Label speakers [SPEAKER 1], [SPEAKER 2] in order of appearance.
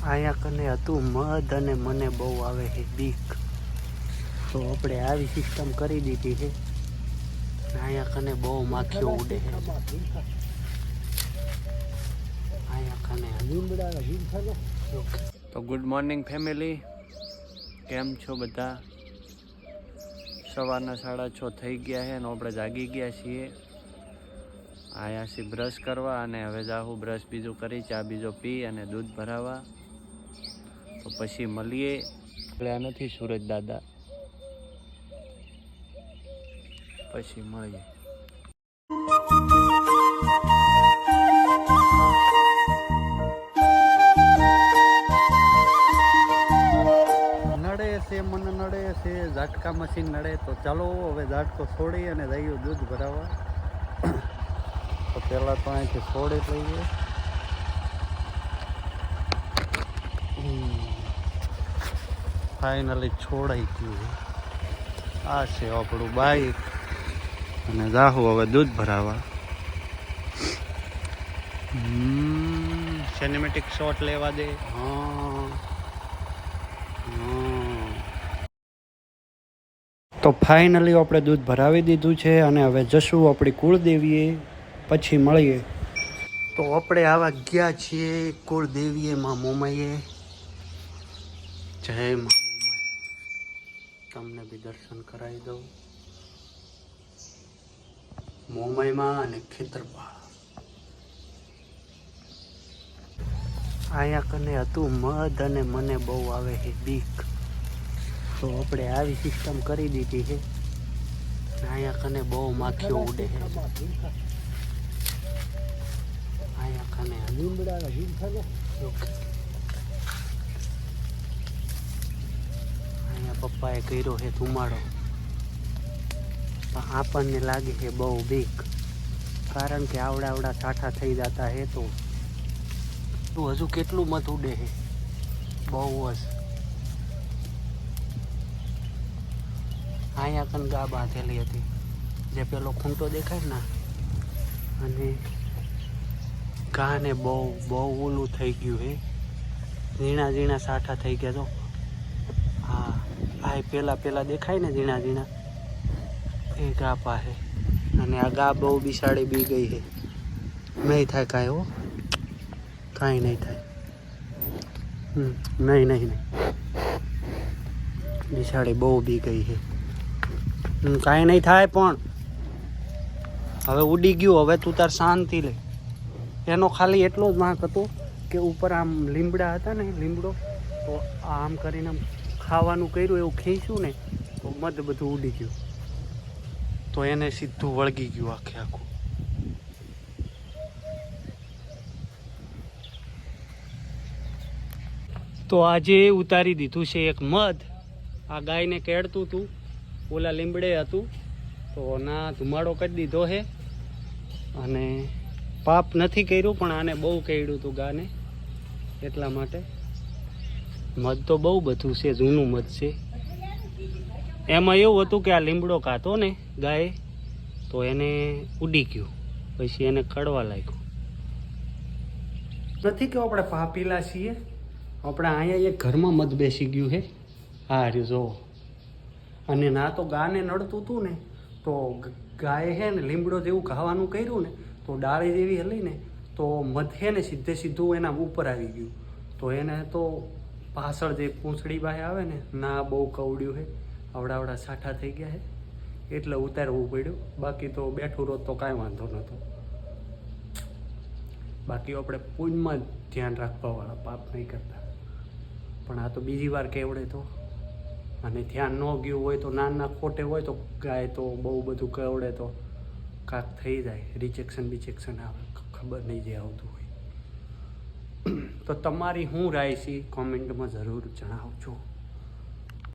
[SPEAKER 1] અહીંયા કને હતું મધ અને મને બહુ આવે છે બીક. તો આપણે આવી સિસ્ટમ કરી દીધી છે અહીંયા કને બહુ માખીઓ ઉડે છે અહીંયા કને તો ગુડ મોર્નિંગ ફેમિલી કેમ છો બધા? સવારના સાડા છ થઈ ગયા છે અને આપણે જાગી ગયા છીએ. અહીંયાથી બ્રશ કરવા અને હવે જાહું બ્રશ બીજું કરી, ચા બીજો પી અને દૂધ ભરાવા. પછી મળીએ. મળ્યા નથી સુરજ દાદા. પછી મળીએ. નડે છે મન નડે છે ઝાટકા મશીન નડે. તો ચાલો હવે ઝાટકો છોડી અને જઈએ દૂધ ભરાવા. તો પહેલાં તો અહીંથી છોડી લઈએ. ફાઇનલી છોડાઈ ગયું આ છે આપણું બાઈક. અને જાહુ હવે દૂધ ભરાવા. સિનેમેટિક શોટ લેવા દે. હા. તો ફાઇનલી આપણે દૂધ ભરાવી દીધું છે અને હવે જશું આપણી કુળદેવીએ. પછી મળીએ. તો આપણે આવા ગયા છીએ કુળદેવીએ, માં મોમાઈએ. જય માં તમને બી દર્શન કરાવી દઉં. મોમયમાં અને ખેતરપાળ. અહીંયા કને હતું મધ અને મને બહુ આવે છે બીક. તો આપણે આવી સિસ્ટમ કરી દીધી છે અહીંયા કને બહુ માખીઓ ઉડે છે અહીંયા કને અહીંયા પપ્પાએ કર્યો છે ધુમાડો. પણ આપણને લાગે છે બહુ બીક. કારણ કે આવડા આવડા સાઠા થઈ જતા હે તો. તું હજુ કેટલું મત ઉડે છે? બહુ જ. અહીંયા કન ગા બાંધેલી હતી. જે પેલો ખૂંટો દેખાય ને? અને ગાને બહુ બહુ ઓલું થઈ ગયું હે ઝીણા ઝીણા સાઠા થઈ ગયા તો. હા. આ એ પેલા પેલા દેખાય ને ઝીણા ઝીણા? એ ગા પાસે. અને આ ગા બહુ બિસાડી બી ગઈ છે. નહીં થાય કાંઈ હો. કાંઈ નહીં થાય. નહીં નહીં નહીં. બિસાડી બહુ બી ગઈ છે. કાંઈ નહીં થાય પણ. હવે ઉડી ગયું, હવે તું તાર શાંતિ લે. એનો ખાલી એટલો જ વાંક હતો કે ઉપર આમ લીમડા હતા ને, લીમડો, તો આમ કરીને ખાવાનું કર્યું, એવું ખેંચ્યું ને, તો મધ બધું ઉડી ગયું. તો એને સીધું વળગી ગયું આખે આખું. તો આજે ઉતારી દીધું છે એક મધ. આ ગાયને કેળતું હતું ઓલા લીમડે હતું. તો ના ધુમાડો કરી દીધો છે અને પાપ નથી કર્યું, પણ આને બહુ કેળ્યું હતું ગાને એટલા માટે. મધ તો બહુ બધું છે, જૂનું મધ છે. એમાં એવું હતું કે આ લીમડો કાતો ને ગાય, તો એને ઉડી ગયું. પછી એને કડવા લાગ્યું. નથી કે આપણે પાપીલા છીએ? આપણે અહીંયા એક ઘરમાં મધ બેસી ગયું છે. હા રહ્યું જો અને ના તો ગાને નડતું હતું ને, તો ગાય છે ને લીમડો જેવું ખાવાનું કર્યું ને, તો ડાળી જેવી હલી ને, તો મધ હે ને સીધે સીધું એના ઉપર આવી ગયું. તો એને તો પાછળ જે પૂંછડી બાય આવે ને, ના બહુ કવડ્યું છે આવડા આવડા સાઠા થઈ ગયા છે એટલે ઉતારવું પડ્યું. બાકી તો બેઠું રોજ તો કાંઈ વાંધો નહોતો. બાકી આપણે પૂજમાં જ ધ્યાન રાખવાવાળા પાપ નહીં કરતા. પણ આ તો બીજી વાર કેવડે તો. અને ધ્યાન ન ગયું હોય તો, નાના ખોટે હોય તો ગાય તો બહુ બધું કેવડે તો. કાંક થઈ જાય રિજેક્શન બિજેક્શન આવે ખબર નહીં જે આવતું હોય. તો તમારી હું રાય છે કોમેન્ટમાં જરૂર જણાવજો.